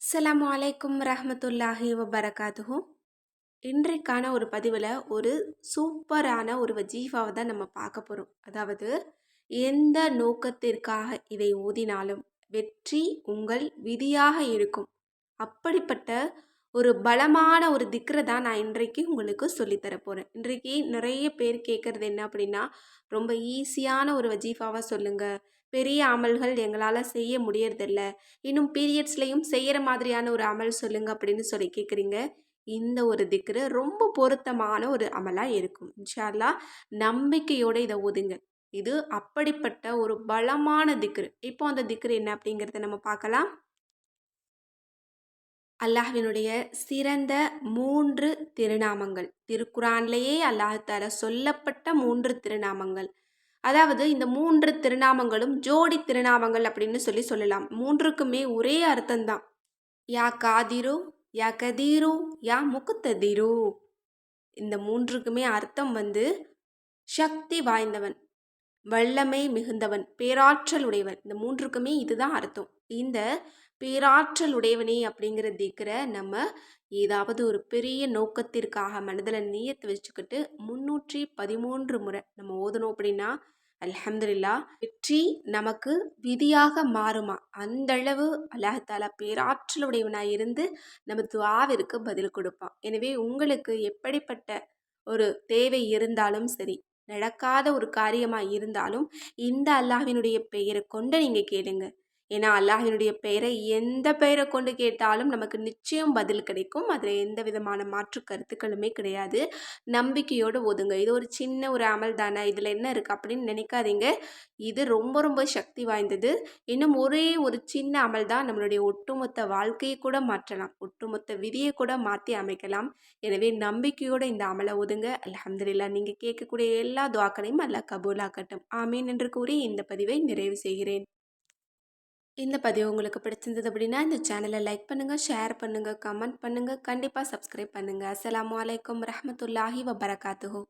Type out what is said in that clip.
அஸ்லாம் வலைக்கும் ரஹமத்துல்லாஹி வபரகாத்துஹு. இன்றைக்கான ஒரு பதிவில் ஒரு சூப்பரான ஒரு வஜீஃபாவை தான் நம்ம பார்க்க போகிறோம் அதாவது எந்த நோக்கத்திற்காக இதை ஊதினாலும் வெற்றி உங்கள் விதியாக இருக்கும். அப்படிப்பட்ட ஒரு பலமான ஒரு திக்ரை தான் நான் இன்றைக்கு உங்களுக்கு சொல்லித்தர போகிறேன் இன்றைக்கு நிறைய பேர் கேட்குறது என்ன அப்படின்னா ரொம்ப ஈஸியான ஒரு வஜீஃபாவாக சொல்லுங்கள் பெரிய அமல்கள் எங்களால் செய்ய முடியறதில்ல. இன்னும் பீரியட்ஸ்லையும் செய்கிற மாதிரியான ஒரு அமல் சொல்லுங்கள் அப்படின்னு சொல்லி கேட்குறீங்க இந்த ஒரு திக்ரு ரொம்ப பொருத்தமான ஒரு அமலாக இருக்கும். இன்ஷால்லா அல்லாஹ் நம்பிக்கையோடு இதை ஒதுங்க இது அப்படிப்பட்ட ஒரு பலமான திக்ரு. இப்போ அந்த திக்ரு என்ன அப்படிங்கிறத நம்ம பார்க்கலாம் அல்லாஹ்வினுடைய சிறந்த மூன்று திருநாமங்கள். திருக்குரான்லேயே அல்லாஹால சொல்லப்பட்ட மூன்று திருநாமங்கள். அதாவது இந்த மூன்று திருநாமங்களும் ஜோடி திருநாமங்கள் அப்படின்னு சொல்லி சொல்லலாம். மூன்றுக்குமே ஒரே அர்த்தம்தான். யா காதிரு யா கதீரு யா முக்குத்ததிரு இந்த மூன்றுக்குமே அர்த்தம் வந்து சக்தி வாய்ந்தவன் வல்லமை மிகுந்தவன் பேராற்றல் உடையவன். இந்த மூன்றுக்குமே இதுதான் அர்த்தம். இந்த பேராற்றல் உடையவனே அப்படிங்கிற திக்கிற நம்ம ஏதாவது ஒரு பெரிய நோக்கத்திற்காக மனதில் நீயத்தை வச்சுக்கிட்டு முன்னூற்றி பதிமூன்று முறை நம்ம ஓதணும் அப்படின்னா அலமதுல்லா வெற்றி நமக்கு விதியாக மாறுமா? அந்த அளவு அல்லாஹாலா பேராற்றலுடையவனாக இருந்து நம்ம துவாவிற்கு பதில் கொடுப்பான். எனவே உங்களுக்கு எப்படிப்பட்ட ஒரு தேவை இருந்தாலும் சரி நடக்காத ஒரு காரியமாக இருந்தாலும் இந்த அல்லாஹினுடைய பெயரை கொண்டு நீங்கள் கேளுங்க. ஏன்னா அல்லாஹினுடைய பெயரை எந்த பெயரை கொண்டு கேட்டாலும் நமக்கு நிச்சயம் பதில் கிடைக்கும். அதில் எந்த விதமான மாற்று கருத்துக்களுமே கிடையாது. நம்பிக்கையோடு ஒதுங்க. இது ஒரு சின்ன ஒரு அமல் தானே. இதில் என்ன இருக்குது அப்படின்னு நினைக்காதீங்க. இது ரொம்ப ரொம்ப சக்தி வாய்ந்தது. இன்னும் ஒரே ஒரு சின்ன அமல் தான் நம்மளுடைய ஒட்டுமொத்த வாழ்க்கையை கூட மாற்றலாம். ஒட்டுமொத்த விதியை கூட மாற்றி அமைக்கலாம். எனவே நம்பிக்கையோடு இந்த அமலை ஒதுங்க. அலமதுல்லா நீங்கள் கேட்கக்கூடிய எல்லா துவாக்களையும் அல்ல கபூலாக்கட்டும். ஆமீன் என்று கூறி இந்த பதிவை நிறைவு செய்கிறேன். இந்த பதிவு உங்களுக்கு பிடிச்சிருந்தது அப்படின்னா இந்த சேனலை லைக் பண்ணுங்கள் ஷேர் பண்ணுங்கள் கமெண்ட் பண்ணுங்கள் கண்டிப்பாக சப்ஸ்கிரைப் பண்ணுங்கள் அஸ்லாம் வலைக்கம் ரஹமத்துல்லாஹி வபரகாத்துஹூ